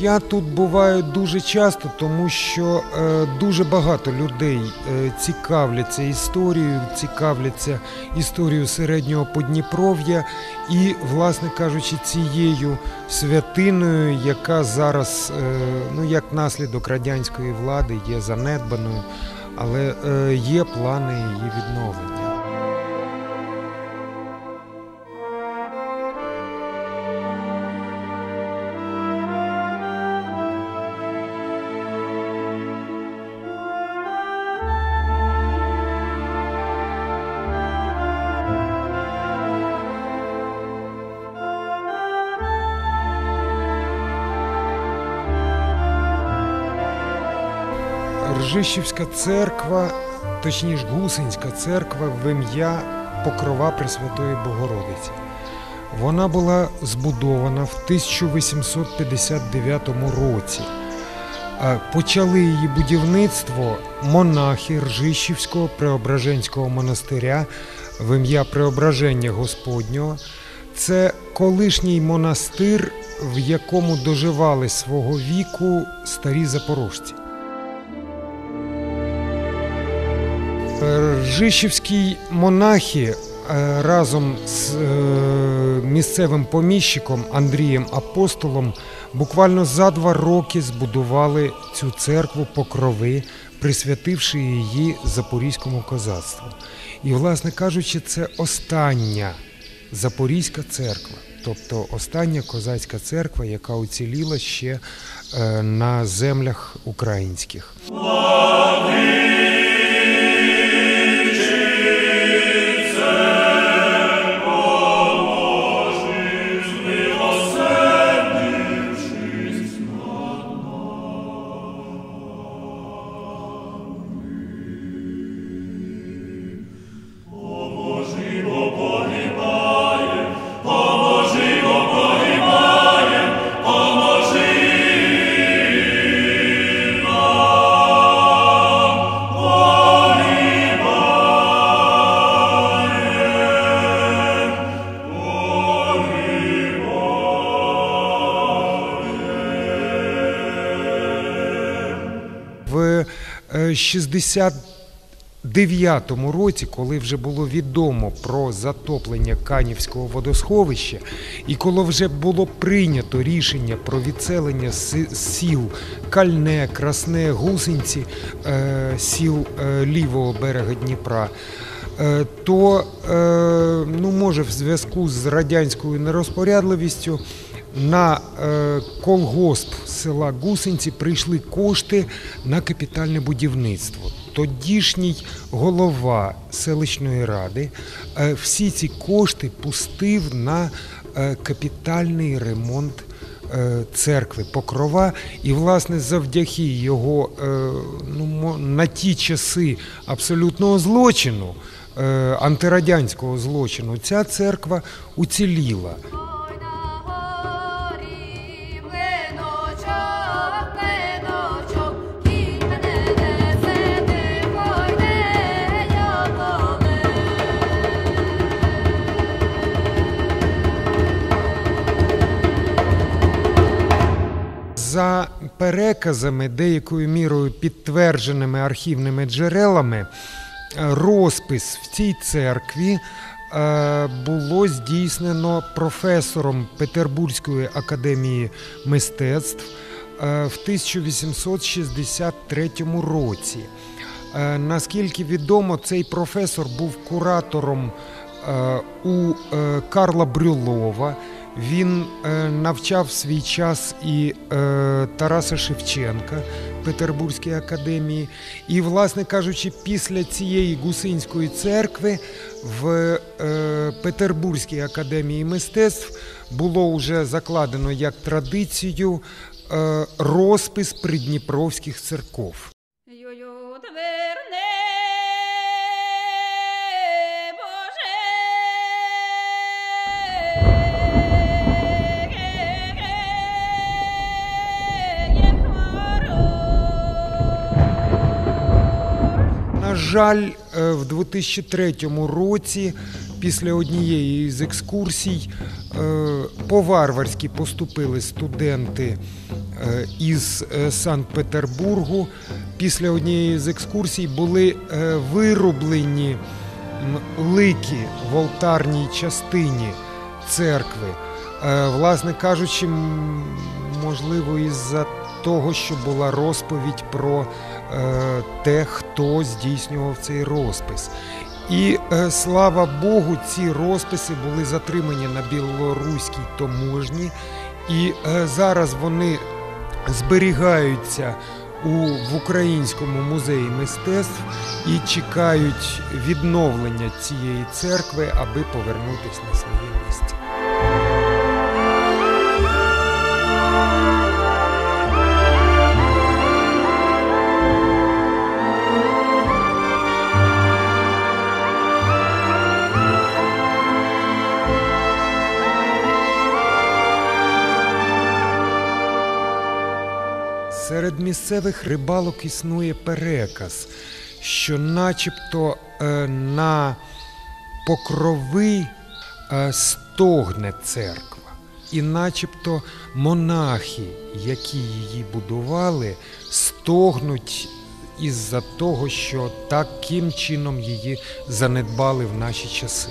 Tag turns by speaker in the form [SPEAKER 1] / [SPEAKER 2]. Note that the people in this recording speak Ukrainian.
[SPEAKER 1] Я тут буваю дуже часто, тому що е, дуже багато людей е, цікавляться історією, цікавляться історією середнього Подніпров'я і, власне кажучи, цією святиною, яка зараз, е, ну як наслідок радянської влади, є занедбаною, але е, є плани її відновлення. Ржищівська церква, точніше Гусинська церква в ім'я Покрова Пресвятої Богородиці. Вона була збудована в 1859 році. Почали її будівництво монахи Ржищівського Преображенського монастиря в ім'я Преображення Господнього. Це колишній монастир, в якому доживали свого віку старі запорожці. Ржищівські монахи е, разом з е, місцевим поміщиком Андрієм Апостолом буквально за два роки збудували цю церкву покрови, присвятивши її запорізькому козацтву. І, власне кажучи, це остання Запорізька церква, тобто остання козацька церква, яка уціліла ще е, на землях українських. 69-му році, коли вже було відомо про затоплення Канівського водосховища, і коли вже було прийнято рішення про відселення сіл Кальне, Красне, Гусинці, е, сіл е, лівого берега Дніпра. е, То, ну, може, в зв'язку з радянською нерозпорядливістю на е, колгосп села Гусинці прийшли кошти на капітальне будівництво. Тодішній голова селищної ради е, всі ці кошти пустив на е, капітальний ремонт церкви Покрова. І, власне, завдяки його ну, на ті часи абсолютного злочину, антирадянського злочину, ця церква уціліла. За переказами, деякою мірою підтвердженими архівними джерелами, е, розпис в цій церкві е, було здійснено професором Петербурзької академії мистецтв е, в 1863 році. Наскільки відомо, цей професор був куратором у Карла Брюлова. Він е, навчав свій час і е, Тараса Шевченка в Петербурзькій академії. І, власне кажучи, після цієї гусинської церкви в е, Петербурзькій академії мистецтв було вже закладено як традицію розпис придніпровських церков. Жаль, е, в 2003 році після однієї з екскурсій е, по-варварськи поступили студенти е, із Санкт-Петербургу. Після однієї з екскурсій були вирублені лики в олтарній частині церкви. Власне кажучи, можливо, із-за того, що була розповідь про е, те, хто здійснював цей розпис. І е, слава Богу, ці розписи були затримані на білоруській таможні, і е, зараз вони зберігаються у, в Українському музеї мистецтв і чекають відновлення цієї церкви, аби повернутися на своє місце. Серед місцевих рибалок існує переказ, що начебто е, на покрови е, стогне церква. І начебто монахи, які її будували, стогнуть із-за того, що таким чином її занедбали в наші часи.